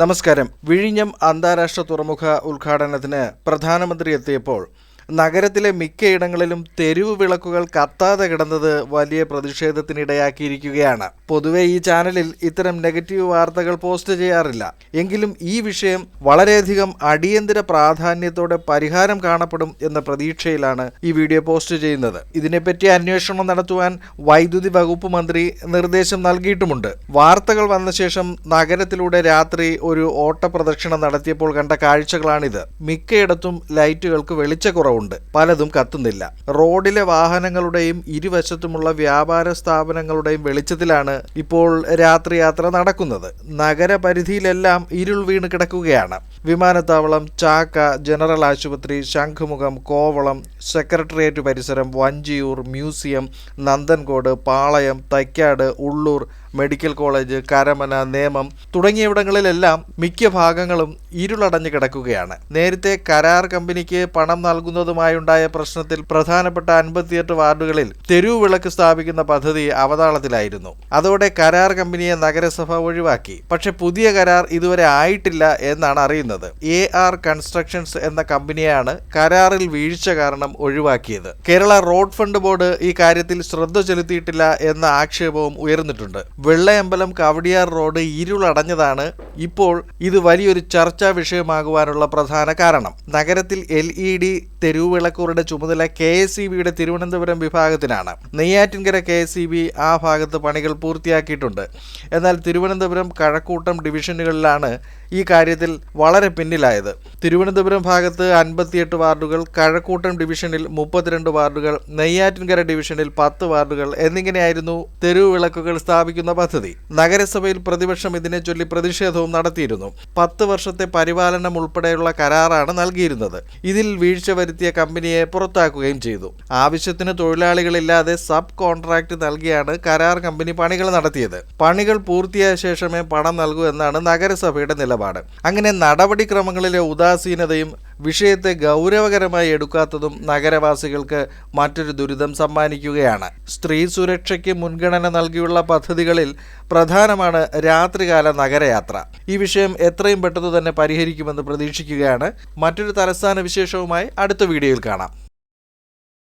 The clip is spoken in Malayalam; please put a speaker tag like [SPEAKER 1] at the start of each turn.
[SPEAKER 1] നമസ്കാരം. വിഴിഞ്ഞം അന്താരാഷ്ട്ര തുറമുഖ ഉദ്ഘാടനത്തിന് പ്രധാനമന്ത്രി എത്തിയപ്പോൾ നഗരത്തിലെ മിക്കയിടങ്ങളിലും തെരുവ് വിളക്കുകൾ കത്താതെ കിടന്നത് വലിയ പ്രതിഷേധത്തിനിടയാക്കിയിരിക്കുകയാണ്. പൊതുവെ ഈ ചാനലിൽ ഇത്തരം നെഗറ്റീവ് വാർത്തകൾ പോസ്റ്റ് ചെയ്യാറില്ല. എങ്കിലും ഈ വിഷയം വളരെയധികം അടിയന്തര പ്രാധാന്യത്തോടെ പരിഹാരം കാണപ്പെടും എന്ന പ്രതീക്ഷയിലാണ് ഈ വീഡിയോ പോസ്റ്റ് ചെയ്യുന്നത്. ഇതിനെപ്പറ്റി അന്വേഷണം നടത്തുവാൻ വൈദ്യുതി വകുപ്പ് മന്ത്രി നിർദ്ദേശം നൽകിയിട്ടുമുണ്ട്. വാർത്തകൾ വന്ന ശേഷം നഗരത്തിലൂടെ രാത്രി ഒരു ഓട്ടപ്രദക്ഷിണം നടത്തിയപ്പോൾ കണ്ട കാഴ്ചകളാണിത്. മിക്കയിടത്തും ലൈറ്റുകൾക്ക് വെളിച്ചക്കുറവുണ്ട്. പലതും കത്തുന്നില്ല. റോഡിലെ വാഹനങ്ങളുടെയും ഇരുവശത്തുമുള്ള വ്യാപാര സ്ഥാപനങ്ങളുടെയും വെളിച്ചത്തിലാണ് ഇപ്പോൾ രാത്രി യാത്ര നടക്കുന്നത്. നഗരപരിധിയിലെല്ലാം ഇരുൾ വീണ് കിടക്കുകയാണ്. വിമാനത്താവളം ചാക്ക ജനറൽ ആശുപത്രി ശംഖുമുഖം കോവളം സെക്രട്ടേറിയറ്റ് പരിസരം Vanchiyoor museum Nanthancode Palayam Thycaud Ulloor medical college Karamana Nemom തുടങ്ങിയവിടങ്ങളിലെല്ലാം മിക്ക ഭാഗങ്ങളും ഇരുളടഞ്ഞു കിടക്കുകയാണ്. നേരത്തെ കരാർ കമ്പനിക്ക് പണം നൽകുന്നതുമായുണ്ടായ പ്രശ്നത്തിൽ പ്രധാനപ്പെട്ട അൻപത്തിയെട്ട് വാർഡുകളിൽ തെരുവ് വിളക്ക് സ്ഥാപിക്കുന്ന പദ്ധതി അവതാളത്തിലായിരുന്നു. അതോടെ കരാർ കമ്പനിയെ നഗരസഭ ഒഴിവാക്കി. പക്ഷെ പുതിയ കരാർ ഇതുവരെ ആയിട്ടില്ല എന്നാണ് അറിയുന്നത്. എ ആർ കൺസ്ട്രക്ഷൻസ് എന്ന കമ്പനിയാണ് കരാറിൽ വീഴ്ച കാരണം ഒഴിവാക്കിയത്. കേരള റോഡ് ഫണ്ട് ബോർഡ് ഈ കാര്യത്തിൽ ശ്രദ്ധ ചെലുത്തിയിട്ടില്ല എന്ന ആക്ഷേപവും ഉയർന്നിട്ടുണ്ട്. വെള്ളയമ്പലം കവടിയാർ റോഡ് ഇരുളടഞ്ഞതാണ് ഇപ്പോൾ ഇത് വലിയൊരു ചർച്ചാ വിഷയമാകുവാനുള്ള പ്രധാന കാരണം. നഗരത്തിൽ എൽ ഇ ഡി തെരുവുവിളക്കുകളുടെ ചുമതല കെ എസ് ഇ ബിയുടെ Thiruvananthapuram വിഭാഗത്തിനാണ്. Neyyattinkara K S E B ആ ഭാഗത്ത് പണികൾ പൂർത്തിയാക്കിയിട്ടുണ്ട്. എന്നാൽ തിരുവനന്തപുരം കഴക്കൂട്ടം ഡിവിഷനുകളിലാണ് ഈ കാര്യത്തിൽ വളരെ പിന്നിലായത്. തിരുവനന്തപുരം ഭാഗത്ത് അൻപത്തിയെട്ട് വാർഡുകൾ കഴക്കൂട്ടം ഡിവിഷനിൽ മുപ്പത്തിരണ്ട് വാർഡുകൾ നെയ്യാറ്റിൻകര ഡിവിഷനിൽ പത്ത് വാർഡുകൾ എന്നിങ്ങനെയായിരുന്നു തെരുവ് വിളക്കുകൾ സ്ഥാപിക്കുന്ന പദ്ധതി. നഗരസഭയിൽ പ്രതിപക്ഷം ഇതിനെ ചൊല്ലി പ്രതിഷേധവും നടത്തിയിരുന്നു. പത്ത് വർഷത്തെ പരിപാലനം ഉൾപ്പെടെയുള്ള കരാറാണ് നൽകിയിരുന്നത്. ഇതിൽ വീഴ്ച വരുത്തിയ കമ്പനിയെ പുറത്താക്കുകയും ചെയ്തു. ആവശ്യത്തിന് തൊഴിലാളികളില്ലാതെ സബ് കോൺട്രാക്ട് നൽകിയാണ് കരാർ കമ്പനി പണികൾ നടത്തിയത്. പണികൾ പൂർത്തിയായ ശേഷമേ പണം നൽകൂ എന്നാണ് നഗരസഭയുടെ നിലപാട്. അങ്ങനെ നടപടിക്രമങ്ങളിലെ ഉദാസീനതയും വിഷയത്തെ ഗൗരവകരമായി എടുക്കാത്തതും നഗരവാസികൾക്ക് മറ്റൊരു ദുരിതം സമ്മാനിക്കുകയാണ്. സ്ത്രീ സുരക്ഷയ്ക്ക് മുൻഗണന നൽകിയുള്ള പദ്ധതികളിൽ പ്രധാനമാണ് രാത്രികാല നഗരയാത്ര. ഈ വിഷയം എത്രയും പെട്ടെന്ന് തന്നെ പരിഹരിക്കുമെന്ന് പ്രതീക്ഷിക്കുകയാണ്. മറ്റൊരു തലസ്ഥാന വിശേഷവുമായി അടുത്ത വീഡിയോയിൽ കാണാം.